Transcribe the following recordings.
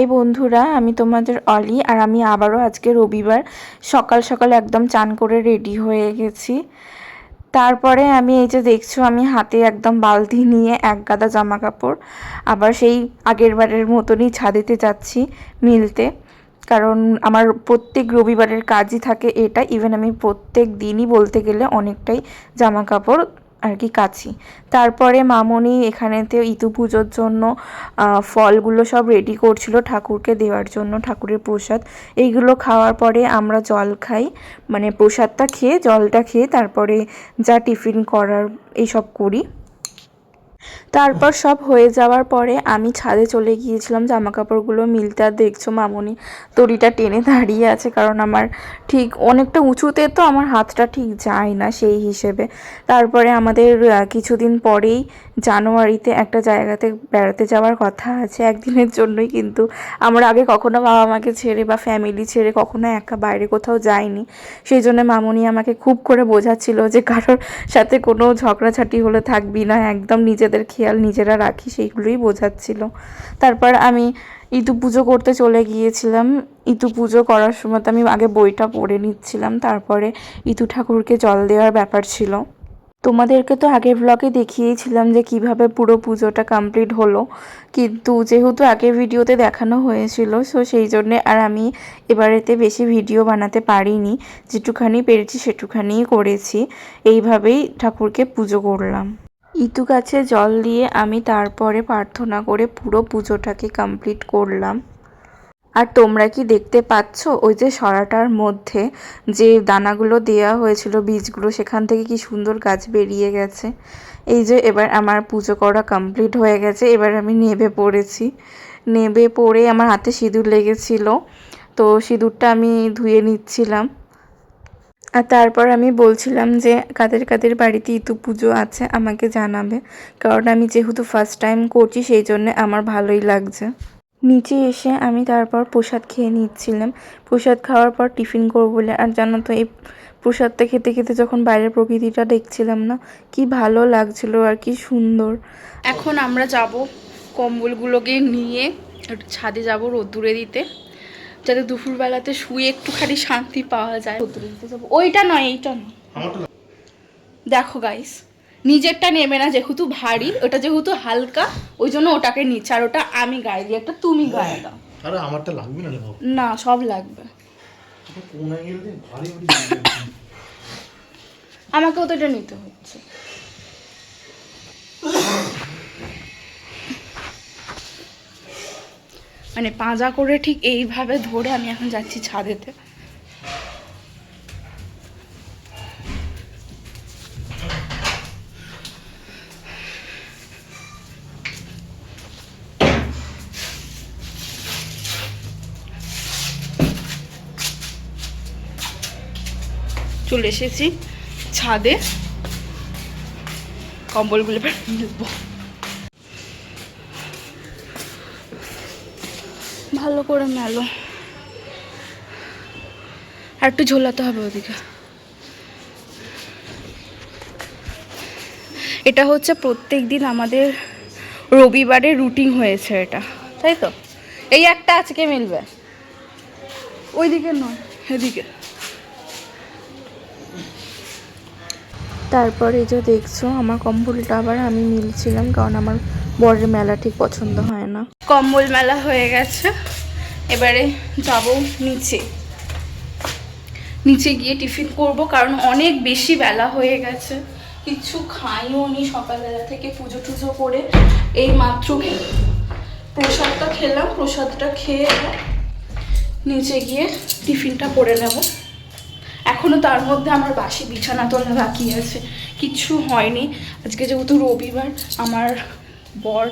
High বন্ধুরা, আমি তোমাদের অলি আর আমি আবারও আজকে রবিবার সকাল সকাল একদম চান করে রেডি হয়ে গেছি। তারপরে আমি এই যে দেখছ, আমি হাতে একদম বালতি নিয়ে এক গাদা জামা কাপড় আবার সেই আগের বারের মতনই ছাদেতে যাচ্ছি মিলতে। কারণ আমার প্রত্যেক রবিবারের কাজই থাকে এটা ইভেন আমি প্রত্যেক দিনই বলতে গেলে অনেকটাই জামা কাপড় আর কি কাছি। তারপরে মামনি এখানেতে ইতু পুজোর জন্য ফলগুলো সব রেডি করছিল ঠাকুরকে দেওয়ার জন্য, ঠাকুরের প্রসাদ। এইগুলো খাওয়ার পরে আমরা জল খাই। মানে প্রসাদটা খেয়ে, জলটা খেয়ে তারপরে যা টিফিন করার, এইসব করি। তারপর সব হয়ে যাওয়ার পরে আমি ছাদে চলে গিয়েছিলাম জামা কাপড়গুলো মিলতে। আর দেখছ মামনি দড়িটা টেনে দাঁড়িয়ে আছে, কারণ আমার ঠিক অনেকটা উঁচুতে তো আমার হাতটা ঠিক যায় না সেই হিসেবে। তারপরে আমাদের কিছুদিন পরেই জানুয়ারিতে একটা জায়গাতে বেড়াতে যাওয়ার কথা আছে। একদিনের জন্যই কিন্তু আমরা আগে কখনো বাবা মাকে ছেড়ে বা ফ্যামিলি ছেড়ে কখনো একা বাইরে কোথাও যাইনি। সেই জন্য মামনি আমাকে খুব করে বোঝাচ্ছিল যে কারোর সাথে কোনো ঝগড়াঝাটি হলে থাকবি না, একদম নিজেদের খেয়াল নিজেরা রাখি, সেইগুলোই বোঝাচ্ছিল। তারপর আমি ইতু পুজো করতে চলে গিয়েছিলাম। ইতু পুজো করার সময় তো আমি আগে বইটা পড়ে নিচ্ছিলাম, তারপরে ইতু ঠাকুরকে জল দেওয়ার ব্যাপার ছিল। তোমাদেরকে তো আগের ব্লগে দেখিয়েছিলাম যে কীভাবে পুরো পুজোটা কমপ্লিট হলো। কিন্তু যেহেতু আগের ভিডিওতে দেখানো হয়েছিল সো সেই জন্যে আর আমি এবারেতে বেশি ভিডিও বানাতে পারিনি। যেটুখানি পেরেছি সেটুখানিই করেছি। এইভাবেই ঠাকুরকে পুজো করলাম। ইতু গাছে জল দিয়ে আমি তারপরে প্রার্থনা করে পুরো পুজোটাকে কমপ্লিট করলাম। আর তোমরা কি দেখতে পাচ্ছ? ওই যে সরাটার মধ্যে যে দানাগুলো দেওয়া হয়েছিল, বীজগুলো, সেখান থেকে কি সুন্দর গাছ বেরিয়ে গেছে। এই যে এবার আমার পুজো করা কমপ্লিট হয়ে গেছে, এবার আমি নেবে পড়েছি। নেবে পড়ে আমার হাতে সিঁদুর লেগেছিল, তো সিঁদুরটা আমি ধুয়ে নিচ্ছিলাম। আর তারপর আমি বলছিলাম যে, কাদের কাদের বাড়িতে ইতু পুজো আছে, আমাকে জানাবে। কারণ আমি যেহেতু ফার্স্ট টাইম করছি, সেই জন্য আমার ভালোই লাগছে। নিচে এসে আমি তারপর প্রসাদ খেয়ে নিচ্ছিলাম। প্রসাদ খাওয়ার পর টিফিন করব বলে, আর জানো তো, এই প্রসাদটা খেতে খেতে যখন বাইরের প্রকৃতিটা দেখছিলাম না, কি ভালো লাগছিল আর কি সুন্দর। এখন আমরা যাব কম্বলগুলোকে নিয়ে ছাদে যাব রোদ্দুরে দিতে। যাতে দুপুরবেলাতে শুয়ে একটুখানি শান্তি পাওয়া যায়। ওইটা নয় এইটা নয়। দেখো গাইস নিজেরটা নেবে না যেহেতু ভারী ওটা যেহেতু হালকা ওই জন্য ওটাকে নিচ্ছে। আর ওটা আমি গায়ে দিই একটা তুমি গায়ে দাও। আরে আমারটা লাগবে না না সব লাগবে। আমাকেও তো এটা নিতে হচ্ছে। মানে পাঁজা করে ঠিক এইভাবে ধরে আমি এখন যাচ্ছি ছাদেতে। চলে এসেছি ছাদে। কম্বলগুলো মিলবো ভালো করে মেলো। আর একটু ঝোলাতে হবে ওদিকে। এটা হচ্ছে প্রত্যেক দিন আমাদের রবিবারে রুটিন হয়েছে এটা। তাই তো? এই একটা আজকে মিলবে। ওইদিকে নয়, এদিকে। তারপর যে দেখছ, আমার কম্বলটা আবার আমি মিলছিলাম, কারণ আমার বরের মেলা ঠিক পছন্দ হয় না। কম্বল মেলা হয়ে গেছে। এবারে যাব নিচে। নিচে গিয়ে টিফিন করব, কারণ অনেক বেশি বেলা হয়ে গেছে। কিছু খাইও নি সকালবেলা থেকে পুজো টুজো করে। এই মাত্র প্রসাদটা খেলাম, প্রসাদটা খেয়ে নিচে গিয়ে টিফিনটা করে নেব। এখনও তার মধ্যে আমার বাসি বিছানা তোলা বাকি আছে। কিছু হয়নি। আজকে যেহেতু রবিবার, আমার বর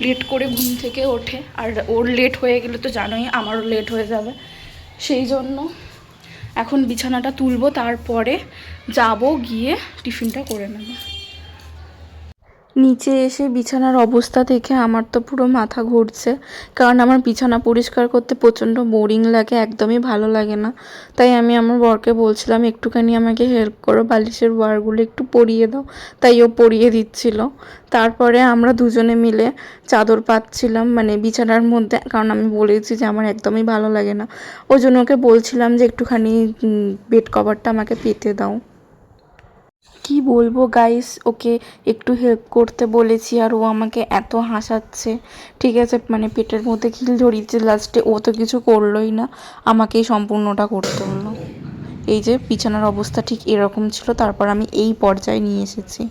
লেট করে ঘুম থেকে ওঠে। আর ওর লেট হয়ে গেলে তো জানোই আমারও লেট হয়ে যাবে। সেই জন্য এখন বিছানাটা তুলবো, তারপরে যাব গিয়ে টিফিনটা করে নেব। নিচে এসে বিছানার অবস্থা দেখে আমার তো পুরো মাথা ঘুরছে। কারণ আমার বিছানা পরিষ্কার করতে প্রচণ্ড বোরিং লাগে, একদমই ভালো লাগে না। তাই আমি আমার বরকে বলছিলাম, একটুখানি আমাকে হেল্প করো, বালিশের ওয়ারগুলো একটু পরিয়ে দাও। তাই ও পরিয়ে দিচ্ছিল। তারপরে আমরা দুজনে মিলে চাদর পাচ্ছিলাম মানে বিছানার মধ্যে, কারণ আমি বলেছি যে আমার একদমই ভালো লাগে না। ওই জন্য ওকে বলছিলাম যে, একটুখানি বেড কভারটা আমাকে পেতে দাও। কি বলব গাইস ওকে একটু হেল্প করতে বলেছি আর ও আমাকে এত হাসাচ্ছে। ঠিক আছে মানে পেটের মধ্যে খিল ধরিয়েছে লাস্টে ও তো কিছু করলোই না। আমাকেই সম্পূর্ণটা করতে হলো এই যে বিছানার অবস্থা ঠিক এরকম ছিল তারপর আমি এই পর্যায়ে নিয়ে এসেছি।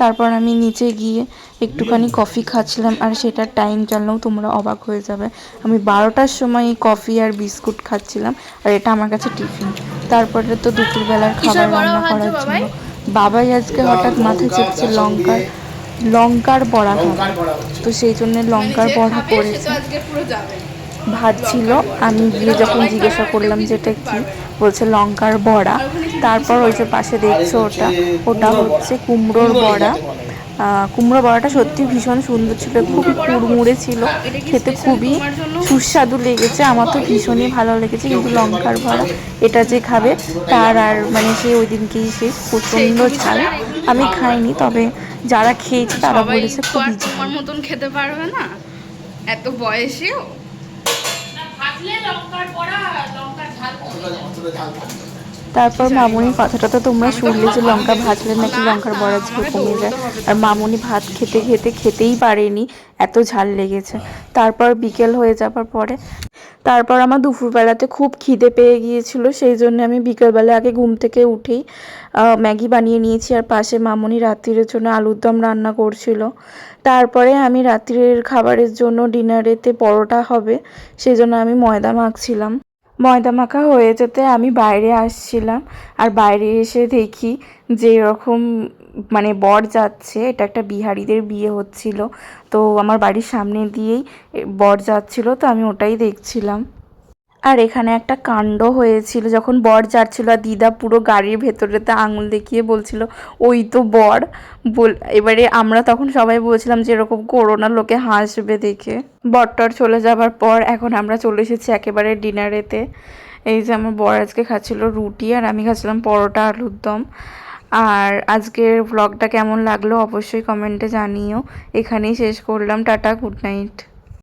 তারপর আমি নিচে গিয়ে একটুখানি কফি খাচ্ছিলাম আর সেটার টাইম জানলেও তোমরা অবাক হয়ে যাবে। আমি বারোটার সময় এই কফি আর বিস্কুট খাচ্ছিলাম আর এটা আমার কাছে টিফিন তারপরে তো দুপুরবেলার খাবার রান্না করার জন্য বাবাই আজকে হঠাৎ মাথায় চেপছে লঙ্কার লঙ্কার বড়া তো সেই জন্য লঙ্কার বড়া করেছে তো আজকে পুরো যাবে। ভাত ছিল আমি গিয়ে যখন জিজ্ঞাসা করলাম যে এটা কি বলছে লঙ্কার বড়া। তারপর ওই যে পাশে দেখছ ওটা ওটা হচ্ছে কুমড়োর বড়া। কুমড়ো বড়াটা সত্যি ভীষণ সুন্দর ছিল খুবই কুড়মুড়ে ছিল খেতে খুবই সুস্বাদু লেগেছে আমার তো ভীষণই ভালো লেগেছে কিন্তু লঙ্কার ভরা এটা যে খাবে তার আর মানে সে ওই দিনকেই শেষ প্রচণ্ড ঝাল আমি খাইনি তবে যারা খেয়েছে তারা বলেছে খুবই ঝাল তোমার মতন খেতে পারবে না এত বয়সেও? তারপর মামুনির কথাটা তো তোমরা শুনলে যে লঙ্কা ভাজলে নাকি লঙ্কার বড়া ঝাল কমে যায়। আর মামুনি ভাত খেতে খেতে খেতেই পারেনি, এত ঝাল লেগেছে। তারপর বিকেল হয়ে যাবার পরে, তারপর আমার দুপুরবেলাতে খুব খিদে পেয়ে গিয়েছিল, সেই জন্য আমি বিকেলবেলা আগে ঘুম থেকে উঠেই ম্যাগি বানিয়ে নিয়েছি আর পাশে মামুনি রাত্রির জন্য আলুর দম রান্না করছিল। তারপরে আমি রাত্রির খাবারের জন্য ডিনারেতে পরোটা হবে সেই জন্য আমি ময়দা মাখছিলাম। ময়দা মাখা হয়ে যেতে আমি বাইরে আসছিলাম আর বাইরে এসে দেখি যে এরকম মানে বর যাচ্ছে, এটা একটা বিহারিদের বিয়ে হচ্ছিল। তো আমার বাড়ির সামনে দিয়েই বর যাচ্ছিল, তো আমি ওটাই দেখছিলাম। আর এখানে একটা কাণ্ড হয়েছিল, যখন বর যাচ্ছিল আর দিদা পুরো গাড়ির ভেতরেতে আঙুল দেখিয়ে বলছিল, ওই তো বর। বল, এবারে আমরা তখন সবাই বলছিলাম যে, এরকম করোনা লোকে হাসবে দেখে। বরটর চলে যাবার পর এখন আমরা চলে এসেছি একেবারে ডিনারেতে এই যে আমার বর আজকে খাচ্ছিল রুটি আর আমি খাচ্ছিলাম পরোটা আলুর দম। আর আজকের ব্লগটা কেমন লাগল অবশ্যই কমেন্টে জানিও। এখানেই শেষ করলাম, টাটা গুড নাইট